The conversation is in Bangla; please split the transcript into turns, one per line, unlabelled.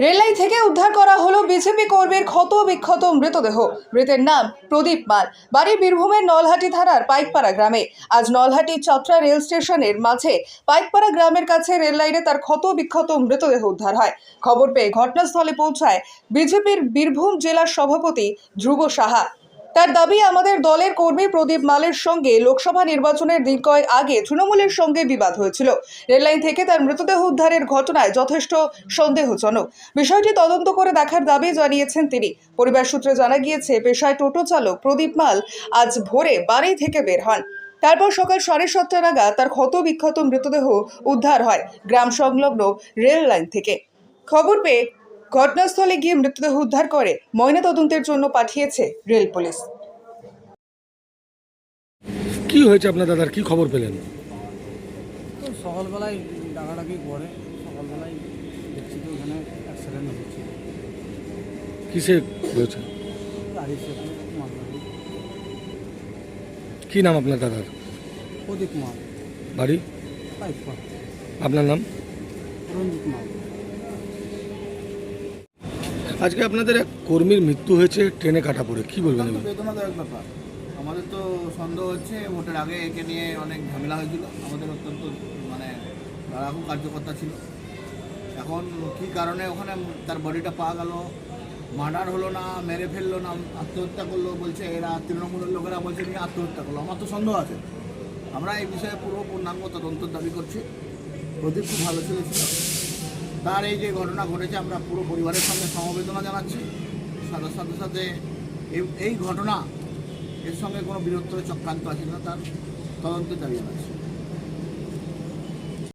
রেললাইন থেকে উদ্ধার করা হলো বিজেপি কর্মীর ক্ষত বিক্ষত মৃতদেহ। মৃতের নাম প্রদীপ মাল বাড়ি বীরভূমের নলহাটি থানার পাইকপাড়া গ্রামে। আজ নলহাটি চত্রা রেল স্টেশনের মাঝে পাইকপাড়া গ্রামের কাছে রেললাইনে তার ক্ষত বিক্ষত মৃতদেহ উদ্ধার হয়। খবর পেয়ে ঘটনাস্থলে পৌঁছায় বিজেপির বীরভূম জেলার সভাপতি ধ্রুব সাহা। তার দাবি, আমাদের দলের কর্মী প্রদীপ মালের সঙ্গে লোকসভা নির্বাচনের দিন কয়েক আগে তৃণমূলের সঙ্গে বিবাদ হয়েছিল। রেললাইন থেকে তার মৃতদেহ উদ্ধারের ঘটনায় যথেষ্ট সন্দেহজনক। বিষয়টি তদন্ত করে দেখার দাবি জানিয়েছেন তিনি। পরিবার সূত্রে জানা গিয়েছে, পেশায় টোটো চালক প্রদীপ মাল আজ ভোরে বাড়ি থেকে বের হন। তারপর সকাল সাড়ে সাতটা নাগাদ তার ক্ষত বিক্ষত মৃতদেহ উদ্ধার হয় গ্রাম সংলগ্ন রেল লাইন থেকে। খবর পেয়ে ঘটনাস্থলে গিয়ে মৃতদেহ উদ্ধার করে ময়নাতদন্তের জন্য পাঠিয়েছে রেল পুলিশ।
কি হয়েছে আপনার দাদার? কি খবর পেলেন?
তো সকালবেলায় ডাকাডাকি করে সকালবেলায় দেখছি তো এখানে অ্যাক্সিডেন্ট হচ্ছে।
কিসে হয়েছে?
গাড়ির সাথে মালগাড়ি
কি নাম আপনার দাদার?
প্রদীপ মাল
বাড়ি?
পাইপ
আপনার নাম?
রঞ্জিত মাল
আজকে আপনাদের এক কর্মীর মৃত্যু হয়েছে ট্রেনে কাটা পড়ে। কি বলবেন
বেদনাদায়ক ব্যাপার। আমাদের তো সন্দেহ হচ্ছে, ভোটের আগে একে নিয়ে অনেক ঝামেলা হয়েছিল। আমাদের অত্যন্ত মানে লড়াকু কার্যকর্তা ছিল। এখন কী কারণে ওখানে তার বডিটা পাওয়া গেল? মার্ডার হলো না, মেরে ফেলল না, আত্মহত্যা করল, বলছে এরা তৃণমূলের লোকেরা বলছে নিয়ে আত্মহত্যা করল। আমার তো সন্দেহ আছে। আমরা এই বিষয়ে পুরো পূর্ণাঙ্গ তদন্তের দাবি করছি। প্রদীপ খুব ভালো ছেলে ছিল। তার এই যে ঘটনা ঘটেছে, আমরা পুরো পরিবারের সঙ্গে সমবেদনা জানাচ্ছি। সাথে সাথে সাথে এই ঘটনা এর সঙ্গে কোনো বৃহত্তর চক্রান্ত আছে না তার তদন্তের দাবি জানাচ্ছি